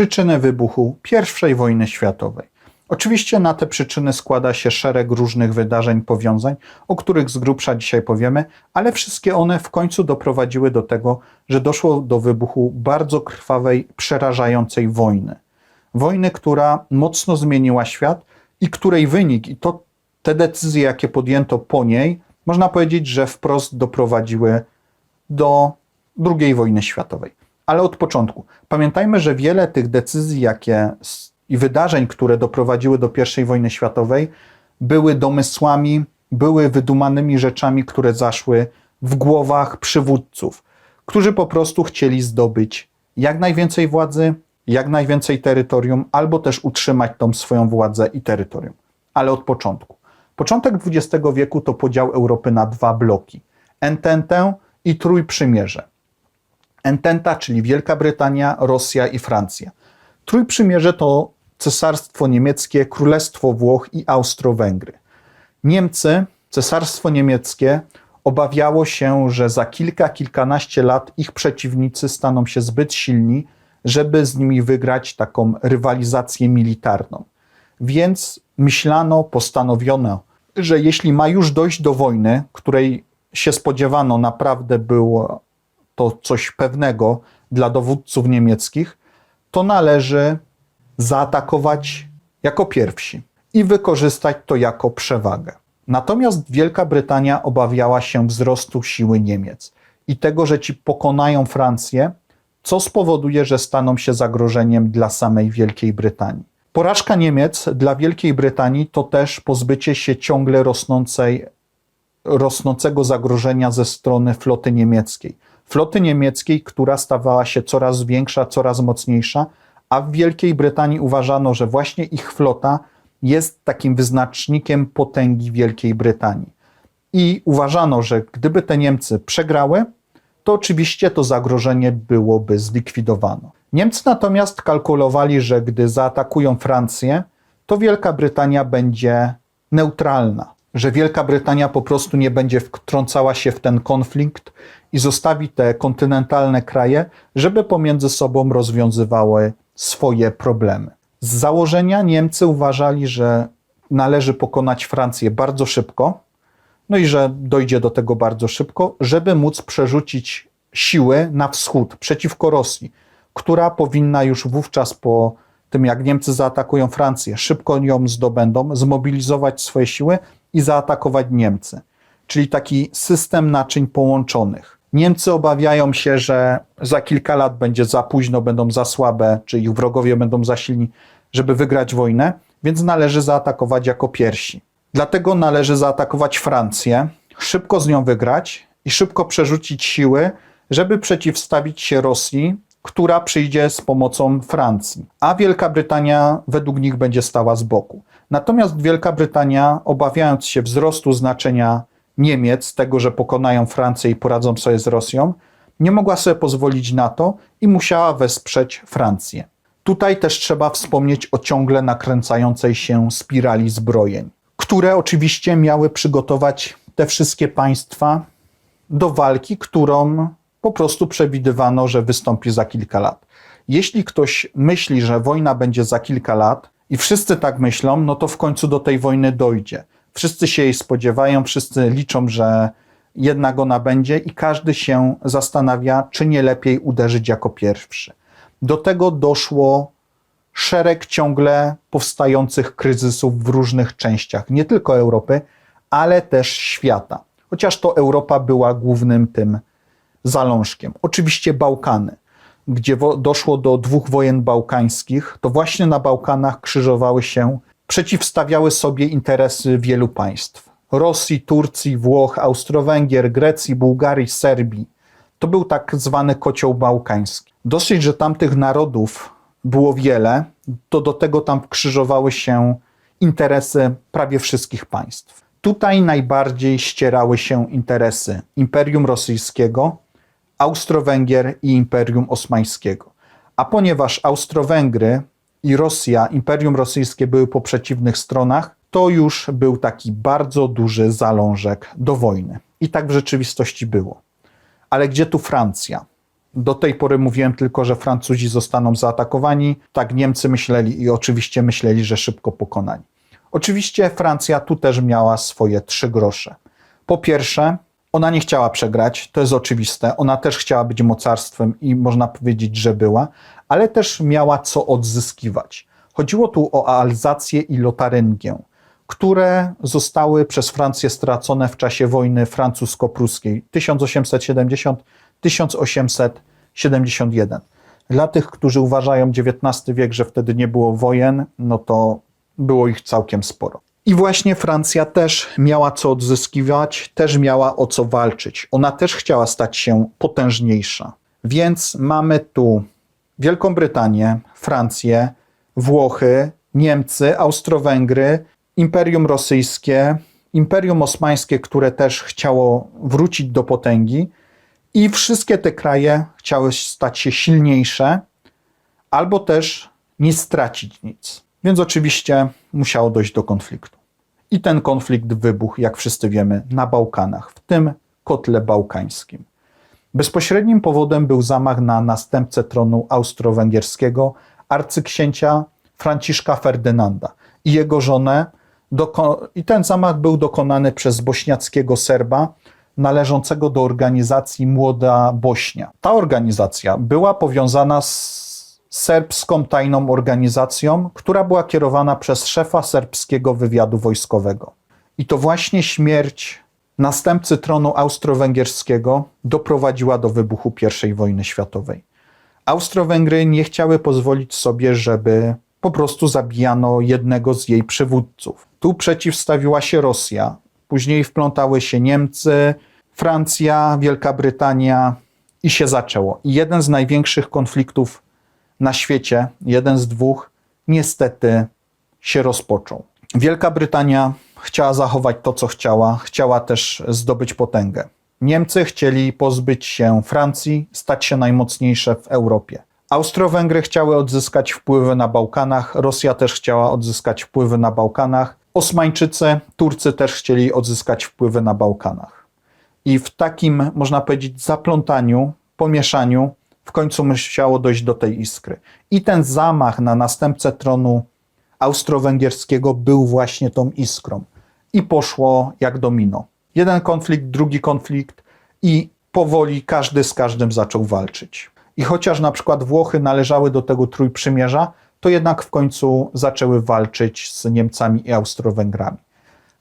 Przyczyny wybuchu I wojny światowej. Oczywiście na te przyczyny składa się szereg różnych wydarzeń, powiązań, o których z grubsza dzisiaj powiemy, ale wszystkie one w końcu doprowadziły do tego, że doszło do wybuchu bardzo krwawej, przerażającej wojny. Wojny, która mocno zmieniła świat i której wynik i to te decyzje, jakie podjęto po niej, można powiedzieć, że wprost doprowadziły do II wojny światowej. Ale od początku. Pamiętajmy, że wiele tych decyzji, jakie i wydarzeń, które doprowadziły do I wojny światowej, były domysłami, były wydumanymi rzeczami, które zaszły w głowach przywódców, którzy po prostu chcieli zdobyć jak najwięcej władzy, jak najwięcej terytorium, albo też utrzymać tą swoją władzę i terytorium. Ale od początku. Początek XX wieku to podział Europy na dwa bloki: Ententę i Trójprzymierze. Ententa, czyli Wielka Brytania, Rosja i Francja. Trójprzymierze to Cesarstwo Niemieckie, Królestwo Włoch i Austro-Węgry. Niemcy, Cesarstwo Niemieckie obawiało się, że za kilka, kilkanaście lat ich przeciwnicy staną się zbyt silni, żeby z nimi wygrać taką rywalizację militarną. Więc myślano, postanowiono, że jeśli ma już dojść do wojny, której się spodziewano, naprawdę było to coś pewnego dla dowódców niemieckich, to należy zaatakować jako pierwsi i wykorzystać to jako przewagę. Natomiast Wielka Brytania obawiała się wzrostu siły Niemiec i tego, że ci pokonają Francję, co spowoduje, że staną się zagrożeniem dla samej Wielkiej Brytanii. Porażka Niemiec dla Wielkiej Brytanii to też pozbycie się ciągle rosnącej, rosnącego zagrożenia ze strony floty niemieckiej. Floty niemieckiej, która stawała się coraz większa, coraz mocniejsza, a w Wielkiej Brytanii uważano, że właśnie ich flota jest takim wyznacznikiem potęgi Wielkiej Brytanii. I uważano, że gdyby te Niemcy przegrały, to oczywiście to zagrożenie byłoby zlikwidowane. Niemcy natomiast kalkulowali, że gdy zaatakują Francję, to Wielka Brytania będzie neutralna, że Wielka Brytania po prostu nie będzie wtrącała się w ten konflikt i zostawi te kontynentalne kraje, żeby pomiędzy sobą rozwiązywały swoje problemy. Z założenia Niemcy uważali, że należy pokonać Francję bardzo szybko, no i że dojdzie do tego bardzo szybko, żeby móc przerzucić siły na wschód przeciwko Rosji, która powinna już wówczas po tym, jak Niemcy zaatakują Francję, szybko ją zdobędą, zmobilizować swoje siły i zaatakować Niemcy. Czyli taki system naczyń połączonych. Niemcy obawiają się, że za kilka lat będzie za późno, będą za słabe, czy ich wrogowie będą za silni, żeby wygrać wojnę, więc należy zaatakować jako pierwsi. Dlatego należy zaatakować Francję, szybko z nią wygrać i szybko przerzucić siły, żeby przeciwstawić się Rosji, która przyjdzie z pomocą Francji, a Wielka Brytania według nich będzie stała z boku. Natomiast Wielka Brytania, obawiając się wzrostu znaczenia Niemiec, tego, że pokonają Francję i poradzą sobie z Rosją, nie mogła sobie pozwolić na to i musiała wesprzeć Francję. Tutaj też trzeba wspomnieć o ciągle nakręcającej się spirali zbrojeń, które oczywiście miały przygotować te wszystkie państwa do walki, którą po prostu przewidywano, że wystąpi za kilka lat. Jeśli ktoś myśli, że wojna będzie za kilka lat i wszyscy tak myślą, no to w końcu do tej wojny dojdzie. Wszyscy się jej spodziewają, wszyscy liczą, że jednak ona będzie i każdy się zastanawia, czy nie lepiej uderzyć jako pierwszy. Do tego doszło szereg ciągle powstających kryzysów w różnych częściach, nie tylko Europy, ale też świata. Chociaż to Europa była głównym tym zalążkiem. Oczywiście Bałkany, gdzie doszło do dwóch wojen bałkańskich, to właśnie na Bałkanach krzyżowały się przeciwstawiały sobie interesy wielu państw: Rosji, Turcji, Włoch, Austro-Węgier, Grecji, Bułgarii, Serbii. To był tak zwany kocioł bałkański. Dosyć, że tamtych narodów było wiele, to do tego tam krzyżowały się interesy prawie wszystkich państw. Tutaj najbardziej ścierały się interesy Imperium Rosyjskiego, Austro-Węgier i Imperium Osmańskiego. A ponieważ Austro-Węgry i Rosja, Imperium Rosyjskie były po przeciwnych stronach, to już był taki bardzo duży zalążek do wojny. I tak w rzeczywistości było. Ale gdzie tu Francja? Do tej pory mówiłem tylko, że Francuzi zostaną zaatakowani. Tak Niemcy myśleli i oczywiście myśleli, że szybko pokonani. Oczywiście Francja tu też miała swoje trzy grosze. Po pierwsze, ona nie chciała przegrać, to jest oczywiste. Ona też chciała być mocarstwem i można powiedzieć, że była, ale też miała co odzyskiwać. Chodziło tu o Alzację i Lotaryngię, które zostały przez Francję stracone w czasie wojny francusko-pruskiej 1870-1871. Dla tych, którzy uważają XIX wiek, że wtedy nie było wojen, no to było ich całkiem sporo. I właśnie Francja też miała co odzyskiwać, też miała o co walczyć. Ona też chciała stać się potężniejsza. Więc mamy tu Wielką Brytanię, Francję, Włochy, Niemcy, Austro-Węgry, Imperium Rosyjskie, Imperium Osmańskie, które też chciało wrócić do potęgi, i wszystkie te kraje chciały stać się silniejsze, albo też nie stracić nic. Więc oczywiście musiało dojść do konfliktu. I ten konflikt wybuchł, jak wszyscy wiemy, na Bałkanach, w tym kotle bałkańskim. Bezpośrednim powodem był zamach na następcę tronu austro-węgierskiego, arcyksięcia Franciszka Ferdynanda i jego żonę. I ten zamach był dokonany przez bośniackiego Serba, należącego do organizacji Młoda Bośnia. Ta organizacja była powiązana z serbską tajną organizacją, która była kierowana przez szefa serbskiego wywiadu wojskowego. I to właśnie śmierć następcy tronu austro-węgierskiego doprowadziła do wybuchu I wojny światowej. Austro-Węgry nie chciały pozwolić sobie, żeby po prostu zabijano jednego z jej przywódców. Tu przeciwstawiła się Rosja, później wplątały się Niemcy, Francja, Wielka Brytania i się zaczęło. I jeden z największych konfliktów na świecie, jeden z dwóch, niestety się rozpoczął. Wielka Brytania chciała zachować to, co chciała, chciała też zdobyć potęgę. Niemcy chcieli pozbyć się Francji, stać się najmocniejsze w Europie. Austro-Węgry chciały odzyskać wpływy na Bałkanach, Rosja też chciała odzyskać wpływy na Bałkanach, Osmańczycy, Turcy też chcieli odzyskać wpływy na Bałkanach. I w takim, można powiedzieć, zaplątaniu, pomieszaniu, w końcu musiało dojść do tej iskry. I ten zamach na następcę tronu austro-węgierskiego był właśnie tą iskrą. I poszło jak domino. Jeden konflikt, drugi konflikt, i powoli każdy z każdym zaczął walczyć. I chociaż na przykład Włochy należały do tego trójprzymierza, to jednak w końcu zaczęły walczyć z Niemcami i Austro-Węgrami.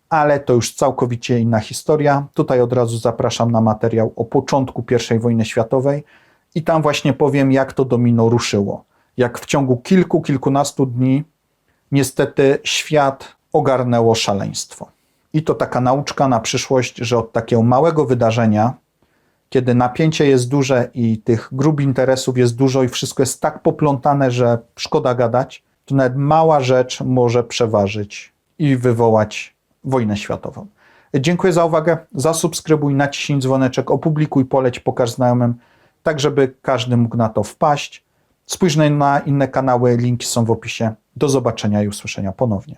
Ale to już całkowicie inna historia. Tutaj od razu zapraszam na materiał o początku I wojny światowej i tam właśnie powiem, jak to domino ruszyło. Jak w ciągu kilku, kilkunastu dni niestety świat ogarnęło szaleństwo. I to taka nauczka na przyszłość, że od takiego małego wydarzenia, kiedy napięcie jest duże i tych grup interesów jest dużo i wszystko jest tak poplątane, że szkoda gadać, to nawet mała rzecz może przeważyć i wywołać wojnę światową. Dziękuję za uwagę. Zasubskrybuj, naciśnij dzwoneczek, opublikuj, poleć, pokaż znajomym, tak żeby każdy mógł na to wpaść. Spójrz na inne kanały, linki są w opisie. Do zobaczenia i usłyszenia ponownie.